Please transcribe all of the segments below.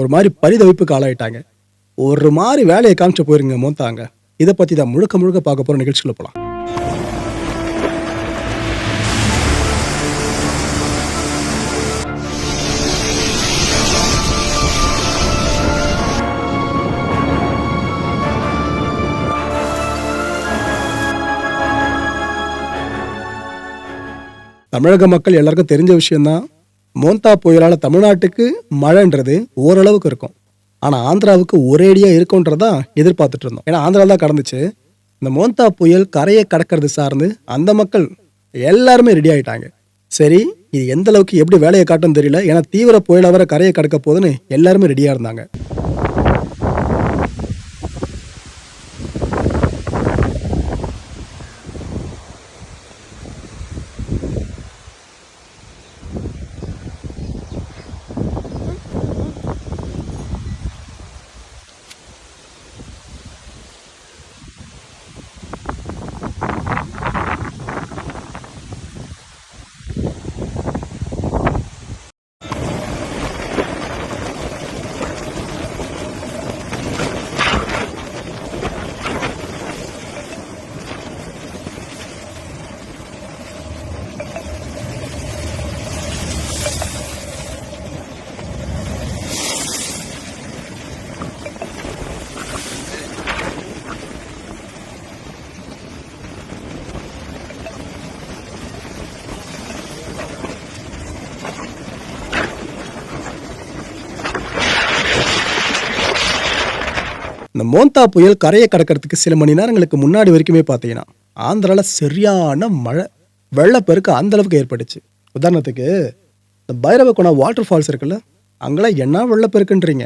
ஒரு மாதிரி பரிதவிப்புக்கு ஆளாயிட்டாங்க. ஒரு மாதிரி வேலையை காமிச்சு போயிருங்க மோந்தாங்க. இதை பத்தி தான் முழுக்க முழுக்க பார்க்க போற நிகழ்ச்சிகளை போகலாம் தமிழக மக்கள் எல்லாருக்கும் தெரிஞ்ச விஷயம்தான். மோந்தா புயலால் தமிழ்நாட்டுக்கு மழைன்றது ஓரளவுக்கு இருக்கும். ஆனால் ஆந்திராவுக்கு ஒரேடியாக இருக்கும்ன்றதான் எதிர்பார்த்துட்டு இருந்தோம். ஏன்னா ஆந்திரா தான் கடந்துச்சு. இந்த மோந்தா புயல் கரையை கடக்கிறது சார்ந்து அந்த மக்கள் எல்லாருமே ரெடி ஆகிட்டாங்க சரி இது எந்த அளவுக்கு எப்படி வேலையை காட்டும் தெரியல. ஏன்னா தீவிர புயலாக வர கரையை கடக்க போதுன்னு எல்லாருமே ரெடியாக இருந்தாங்க. இந்த மோந்தா புயல் கரையை கடக்கிறதுக்கு சில மணி நேரங்களுக்கு முன்னாடி வரைக்குமே பார்த்தீங்கன்னா ஆந்திரால சரியான மழை வெள்ளப்பெருக்கு அந்தளவுக்கு ஏற்பட்டுச்சு. உதாரணத்துக்கு இந்த பைரவகுணா வாட்டர் ஃபால்ஸ் இருக்குல்ல அங்கெல்லாம் என்ன வெள்ளப்பெருக்குன்றீங்க?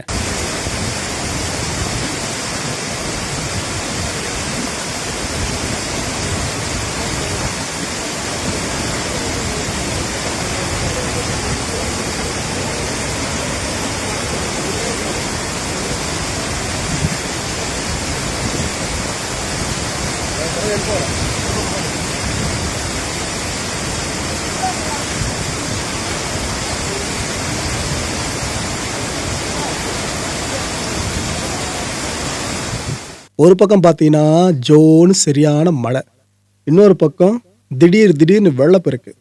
ஒரு பக்கம் பார்த்தீங்கன்னா ஜோன்னு சரியான மழை. இன்னொரு பக்கம் திடீர் திடீர்னு வெள்ளப்பெருக்கு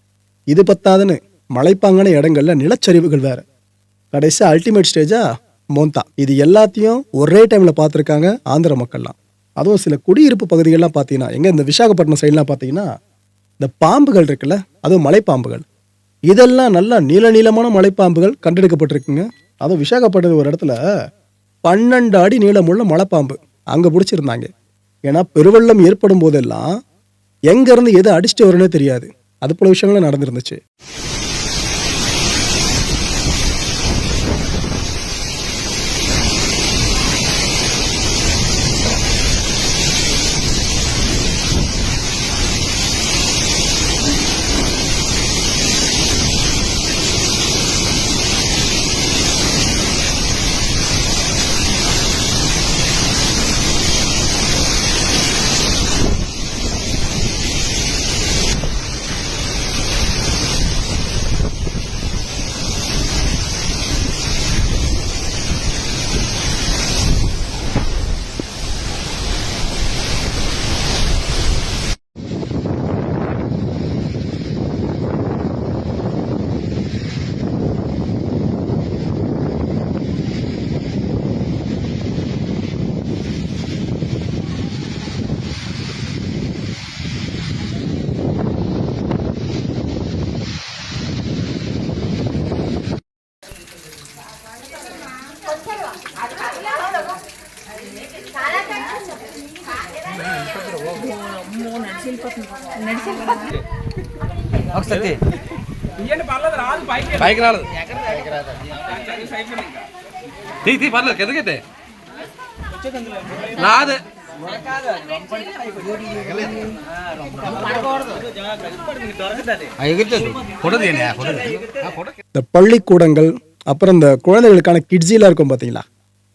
இது பத்தாதுன்னு மலைப்பாங்கான இடங்கள்ல நிலச்சரிவுகள் வேற. கடைசி அல்டிமேட் ஸ்டேஜா மோந்தா. இது எல்லாத்தையும் ஒரே டைம்ல பார்த்துருக்காங்க ஆந்திர மக்கள்லாம். அதுவும் சில குடியிருப்பு பகுதிகள்லாம் பார்த்தீங்கன்னா எங்கே இந்த விசாகப்பட்டினம் சைட்லாம் பார்த்தீங்கன்னா இந்த பாம்புகள் இருக்குல்ல அதுவும் மலைப்பாம்புகள். இதெல்லாம் நல்லா நீள நீளமான மலைப்பாம்புகள் கண்டெடுக்கப்பட்டிருக்குங்க. அதுவும் விசாகப்பட்டினம் ஒரு இடத்துல பன்னெண்டு அடி நீளமுள்ள மலைப்பாம்பு அங்கே பிடிச்சிருந்தாங்க. ஏன்னா பெருவெள்ளம் ஏற்படும் போதெல்லாம் எங்கேருந்து எதை அடிச்சுட்டு வரும்னே தெரியாது. அது போல விஷயங்களும் நடந்துருந்துச்சு. పైకి పైకి రాలేదు సైడ్ ఇంకా తీ తీ పర్లేదు కిందకైతే నాదే ఫోటో తీయండి ఫోటో ఫోటో இந்த பள்ளிக்கூடங்கள் அப்புறம் இந்த குழந்தைகளுக்கான கிட்ஸிலாம் இருக்கும் பார்த்தீங்களா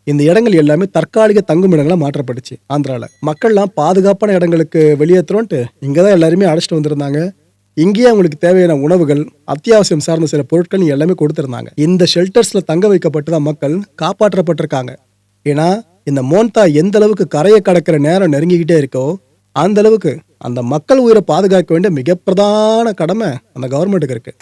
இந்த இடங்கள் எல்லாமே தற்காலிக தங்குமிடங்களா மாற்றப்பட்டுச்சு ஆந்திரால மக்கள்லாம் பாதுகாப்பான இடங்களுக்கு வெளியேற்றுறோன்ட்டு இங்கே தான் எல்லாருமே அழைச்சிட்டு வந்திருந்தாங்க இங்கேயே அவங்களுக்கு தேவையான உணவுகள் அத்தியாவசியம் சார்ந்த சில பொருட்கள் எல்லாமே கொடுத்துருந்தாங்க. இந்த ஷெல்டர்ஸில் தங்க வைக்கப்பட்டு தான் மக்கள் காப்பாற்றப்பட்டிருக்காங்க. ஏன்னா இந்த மோன்தா எந்த அளவுக்கு கரையை கடக்கிற நேரம் நெருங்கிக்கிட்டே இருக்கோ அந்த அளவுக்கு அந்த மக்கள் உயிரை பாதுகாக்க வேண்டிய மிக பிரதான கடமை அந்த கவர்மெண்ட்டுக்கு இருக்கு.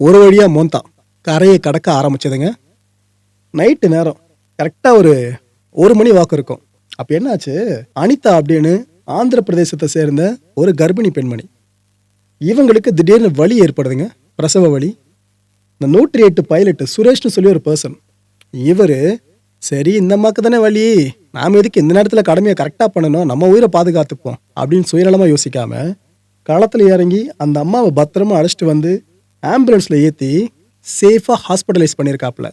ஒரு வழியாக மோந்தா. கரையை கடக்க ஆரம்பிச்சதுங்க. நைட்டு நேரம். கரெக்டாக ஒரு ஒரு மணி வாக்கு இருக்கும். அப்போ என்னாச்சு? அனிதா அப்படின்னு ஆந்திர பிரதேசத்தை சேர்ந்த ஒரு கர்ப்பிணி பெண்மணி. இவங்களுக்கு திடீர்னு வலி ஏற்படுதுங்க. பிரசவ வலி. இந்த நூற்றி எட்டு பைலட்டு சுரேஷ்னு சொல்லி ஒரு பர்சன் இவர் சரி இந்த அம்மாவுக்கு தானே வழி நாம் எதுக்கு இந்த நேரத்தில் கடமையை கரெக்டாக பண்ணணும்? நம்ம உயிரை பாதுகாத்துப்போம். அப்படின்னு சுயநலமாக யோசிக்காமல் களத்தில் இறங்கி அந்த அம்மாவை பத்திரமா அழைச்சிட்டு வந்து ஆம்புலன்ஸில் ஏற்றி சேஃபாக ஹாஸ்பிட்டலைஸ் பண்ணியிருக்காப்புல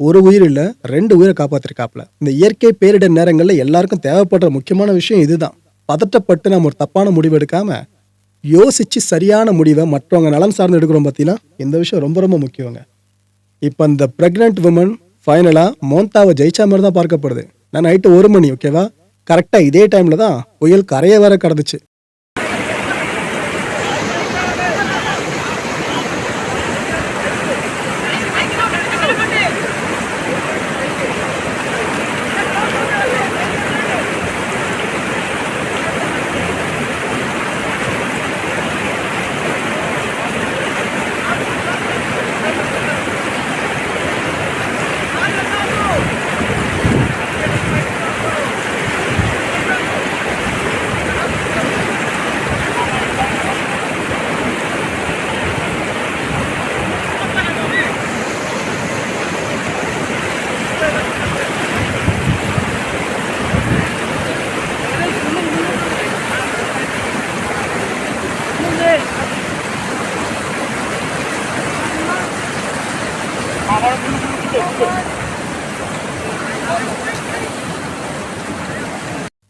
ஒரு உயிர் இல்லை ரெண்டு உயிரை காப்பாற்றிருக்காப்புல இந்த இயற்கை பேரிடர் நேரங்களில் எல்லாருக்கும் தேவைப்படுற முக்கியமான விஷயம் இதுதான். பதட்டப்பட்டு நம்ம ஒரு தப்பான முடிவு எடுக்காமல் யோசித்து சரியான முடிவை மற்றவங்க நலம் சார்ந்து எடுக்கிறோம் பார்த்தீங்கன்னா இந்த விஷயம் ரொம்ப ரொம்ப முக்கியங்க. இப்போ இந்த ப்ரெக்னென்ட் உமன் ஃபைனலாக மோந்தாவை ஜெயிச்சா மாதிரி தான் பார்க்கப்படுது. நான் நைட்டு ஒரு மணி ஓகேவா கரெக்டாக இதே டைமில் தான் புயல் கரையை வேற கடந்துச்சு.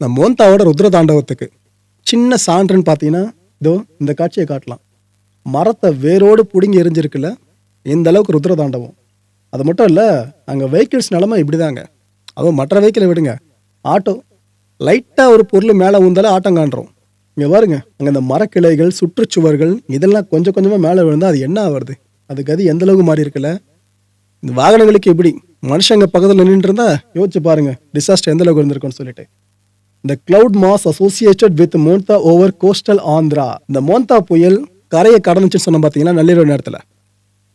இந்த மோந்தாவோட ருத்ர தாண்டவத்துக்கு சின்ன சான்றுன்னு பார்த்தீங்கன்னா இதோ இந்த காட்சியை காட்டலாம். மரத்தை வேரோடு பிடுங்கி எரிஞ்சிருக்குல்ல இந்த அளவுக்கு ருத்ர தாண்டவம் அது மட்டும் இல்லை அங்கே வெஹிக்கிள்ஸ் நிலமை இப்படிதாங்க. அதுவும் மற்ற வெஹிக்கிளை விடுங்க. ஆட்டோ லைட்டாக ஒரு பொருள் மேலே ஊந்தாலே ஆட்டம் காண்றோம். இங்கே பாருங்க அங்கே இந்த மரக்கிளைகள் சுற்றுச்சுவர்கள் இதெல்லாம் கொஞ்சம் கொஞ்சமாக மேலே விழுந்தால் அது என்ன ஆகுறது அது கதி எந்த அளவுக்கு மாறி இருக்குல்ல? இந்த வாகனங்களுக்கு எப்படி? மனுஷங்க பக்கத்தில் நின்றுருந்தா யோசிச்சு பாருங்க டிசாஸ்டர் எந்த அளவுக்கு இருந்திருக்குன்னு சொல்லிட்டு. இந்த cloud mass associated with Montha over coastal Andhra இந்த மோன்தா புயல் கரையை கடந்துச்சுன்னு சொன்ன பார்த்தீங்கன்னா நள்ளிரவு நேரத்தில்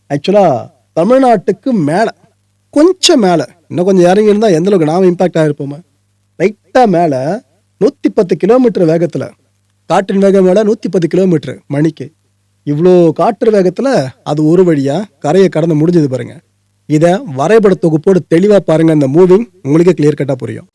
ஆக்சுவலாக தமிழ்நாட்டுக்கு மேலே கொஞ்சம் மேலே இன்னும் கொஞ்சம் இறங்கி இருந்தால் எந்த அளவுக்கு நாம் இம்பாக்ட் ஆகிருப்போமே லைட்டாக மேலே நூற்றி பத்து கிலோமீட்டர் வேகத்தில் காற்றின் வேகம் மேலே நூற்றி பத்து கிலோமீட்டர் மணிக்கு இவ்வளோ காற்று வேகத்தில் அது ஒரு வழியாக கரையை கடந்து முடிஞ்சது பாருங்கள் இதை வரைபட தொகுப்போடு தெளிவாக பாருங்கள் இந்த மூவிங் உங்களுக்கே கிளியர் கட்டாக புரியும்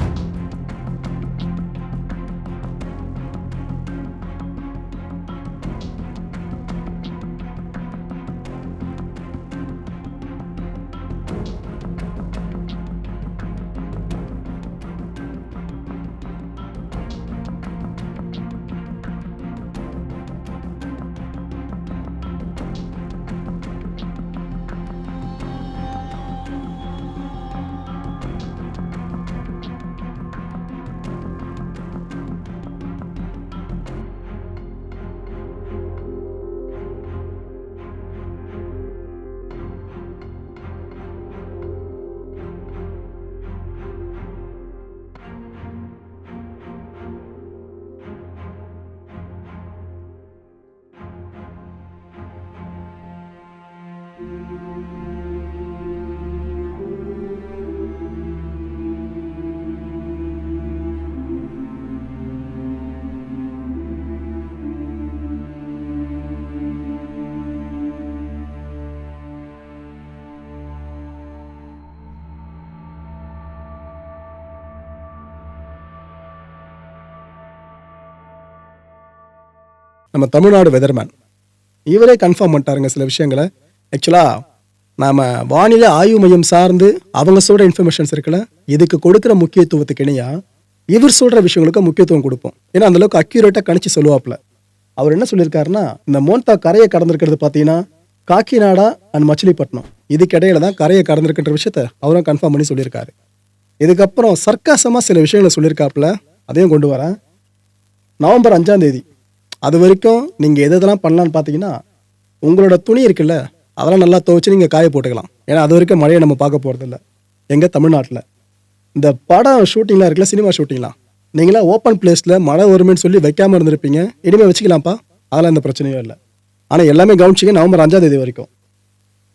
நம்ம தமிழ்நாடு வெதர்மேன் இவரே கன்ஃபார்ம் பண்ணிட்டாருங்க சில விஷயங்களை. ஆக்சுவலாக நாம வானிலை ஆய்வு மையம் சார்ந்து அவங்க சொல்கிற இன்ஃபர்மேஷன்ஸ் இருக்குல்ல இதுக்கு கொடுக்குற முக்கியத்துவத்துக்கு இணையாக இவர் சொல்கிற விஷயங்களுக்கு முக்கியத்துவம் கொடுப்போம். ஏன்னா அந்தளவுக்கு அக்யூரேட்டாக கணிச்சு சொல்லுவாப்புல. அவர் என்ன சொல்லியிருக்காருன்னா இந்த மோன்தா கரையை கடந்திருக்கிறது பார்த்தீங்கன்னா காக்கிநாடா அண்ட் மச்சிலிப்பட்டினம். இதுக்கிடையில தான் கரையை கடந்திருக்கின்ற விஷயத்த அவரும் கன்ஃபார்ம் பண்ணி சொல்லியிருக்காரு. இதுக்கப்புறம் சர்க்காசமாக சில விஷயங்களை சொல்லியிருக்காப்புல அதையும் கொண்டு வரேன். நவம்பர் அஞ்சாம் தேதி அது வரைக்கும் நீங்கள் எது எதெல்லாம் பண்ணலான்னு பார்த்தீங்கன்னா உங்களோட துணி இருக்குல்ல அதெல்லாம் நல்லா துவைச்சு நீங்கள் காய போட்டுக்கலாம். ஏன்னா அது வரைக்கும் மழையை நம்ம பார்க்க போகிறதில்ல எங்கள் தமிழ்நாட்டில். இந்த படம் ஷூட்டிங்லாம் இருக்குல்ல சினிமா ஷூட்டிங்லாம் நீங்களா ஓப்பன் பிளேஸில் மழை வருமேன்னு சொல்லி வைக்காமல் இருந்திருப்பீங்க. இனிமேல் வச்சுக்கலாம்ப்பா. அதெல்லாம் எந்த பிரச்சனையும் இல்லை. ஆனால் எல்லாமே கவனிச்சிங்க நவம்பர் அஞ்சாம் தேதி வரைக்கும்.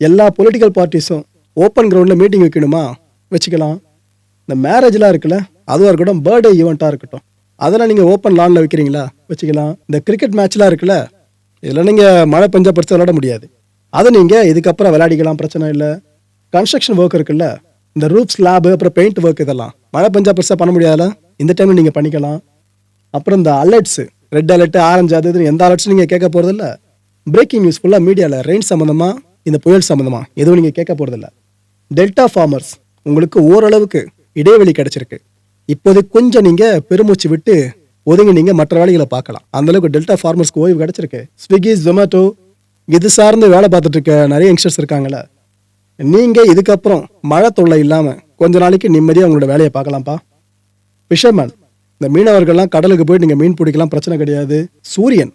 எல்லா பொலிட்டிக்கல் பார்ட்டிஸும் ஓப்பன் கிரவுண்டில் மீட்டிங் வைக்கணுமா? வச்சுக்கலாம். இந்த மேரேஜ்லாம் இருக்குல்ல அதுவாக இருக்கட்டும் பர்த்டே ஈவெண்ட்டாக இருக்கட்டும். அதெல்லாம் நீங்கள் ஓப்பன் லானில் வைக்கிறீங்களா? வச்சுக்கலாம். இந்த கிரிக்கெட் மேட்ச்லாம் இருக்குல்ல இதில் நீங்கள் மழை பெஞ்சா பெருசாக விளையாட முடியாது. அதை நீங்கள் இதுக்கப்புறம் விளையாடிக்கலாம் பிரச்சனை இல்லை. கன்ஸ்ட்ரக்ஷன் ஒர்க் இருக்குல்ல இந்த ரூப் ஸ்லாபு அப்புறம் பெயிண்ட் ஒர்க் இதெல்லாம். மழை பெஞ்சா பெருசாக பண்ண முடியாதுல இந்த டைமில் நீங்கள் பண்ணிக்கலாம். அப்புறம் இந்த அலர்ட்ஸு ரெட் அலர்ட்டு ஆரஞ்சு அது இதுன்னு எந்த அலர்ட்ஸும் நீங்கள் கேட்க போகிறதில்ல பிரேக்கிங் நியூஸ் ஃபுல்லாக மீடியாவில் ரெயின் சம்மந்தமாக இந்த புயல் சம்மந்தமாக எதுவும் நீங்கள் கேட்க போகிறதில்ல டெல்டா ஃபார்மர்ஸ் உங்களுக்கு ஓரளவுக்கு இடைவெளி கிடச்சிருக்கு. இப்போது கொஞ்சம் நீங்கள் பெருமூச்சு விட்டு ஒதுங்கி நீங்கள் மற்ற வேலைகளை பார்க்கலாம். அந்த அளவுக்கு டெல்டா ஃபார்மர்ஸ்க்கு ஓய்வு கிடைச்சிருக்கு. ஸ்விக்கி ஜொமேட்டோ இது சார்ந்து வேலை பார்த்துட்டு இருக்க நிறைய யங்ஸ்டர்ஸ் இருக்காங்களே நீங்கள் இதுக்கப்புறம் மழை தொல்லை இல்லாமல் கொஞ்ச நாளைக்கு நிம்மதியாக உங்களோட வேலையை பார்க்கலாம்ப்பா. ஃபிஷர்மேன் இந்த மீனவர்கள்லாம் கடலுக்கு போய் நீங்கள் மீன் பிடிக்கலாம் பிரச்சனை கிடையாது. சூரியன்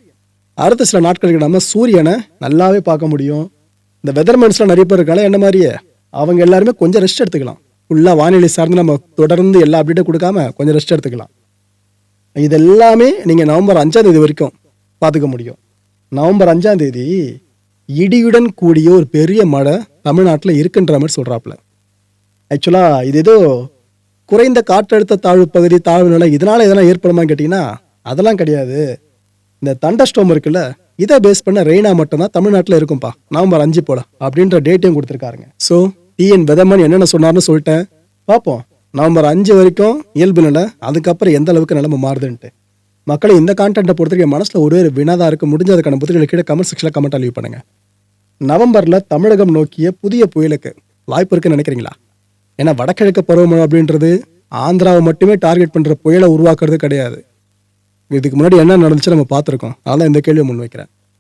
அடுத்த சில நாட்களுக்கு நம்ம சூரியனை நல்லாவே பார்க்க முடியும். இந்த வெதர்மேன்ஸ்லாம் நிறைய பேர் இருக்காங்க என்ன மாதிரியே? அவங்க எல்லாருமே கொஞ்சம் ரெஸ்ட் எடுத்துக்கலாம். ஃபுல்லாக வானிலை சார்ந்து நம்ம தொடர்ந்து எல்லா அப்டேட்டும் கொடுக்காம கொஞ்சம் ரெஸ்ட் எடுத்துக்கலாம். இது எல்லாமே நீங்கள் நவம்பர் அஞ்சாந்தேதி வரைக்கும் பார்த்துக்க முடியும். நவம்பர் அஞ்சாந்தேதி இடியுடன் கூடிய ஒரு பெரிய மழை தமிழ்நாட்டில் இருக்குன்ற மாதிரி சொல்கிறாப்புல ஆக்சுவலாக இது ஏதோ குறைந்த காற்றழுத்த தாழ்வு பகுதி தாழ்வு நிலை இதனால் எதனா ஏற்படுமான்னு கேட்டிங்கன்னா அதெல்லாம் கிடையாது. இந்த தண்டஸ்டோம் இருக்குல்ல இதை பேஸ் பண்ண ரெய்னா மட்டும்தான் தமிழ்நாட்டில் இருக்கும்ப்பா நவம்பர் அஞ்சு போல அப்படின்ற டேட்டையும் கொடுத்துருக்காருங்க. ஸோ டிஎன் வெதமன் என்னென்ன சொன்னார்னு சொல்லிட்டேன். பார்ப்போம். நவம்பர் அஞ்சு வரைக்கும் இயல்பு நிலை அதுக்கப்புறம் எந்த அளவுக்கு நிலைமை மாறுதுன்ட்டு. மக்களை இந்த கான்டென்ட்டை பொறுத்தவரைக்கும் மனசில் ஒரே ஒரு வினாதாக இருக்குது முடிஞ்சதுக்கான அதுக்கான கீழே கமெண்ட் செக்ஷனில் கமெண்ட் லீவ் பண்ணுங்கள் நவம்பரில் தமிழகம் நோக்கிய புதிய புயலுக்கு வாய்ப்பு இருக்குன்னு நினைக்கிறீங்களா? ஏன்னா வடகிழக்கு பருவமழை அப்படின்றது ஆந்திராவை மட்டுமே டார்கெட் பண்ணுற புயலை உருவாக்குறது கிடையாது. இதுக்கு முன்னாடி என்ன நடந்துச்சு நம்ம பார்த்துருக்கோம். அதனால் இந்த கேள்வியை முன்வைக்கிறேன்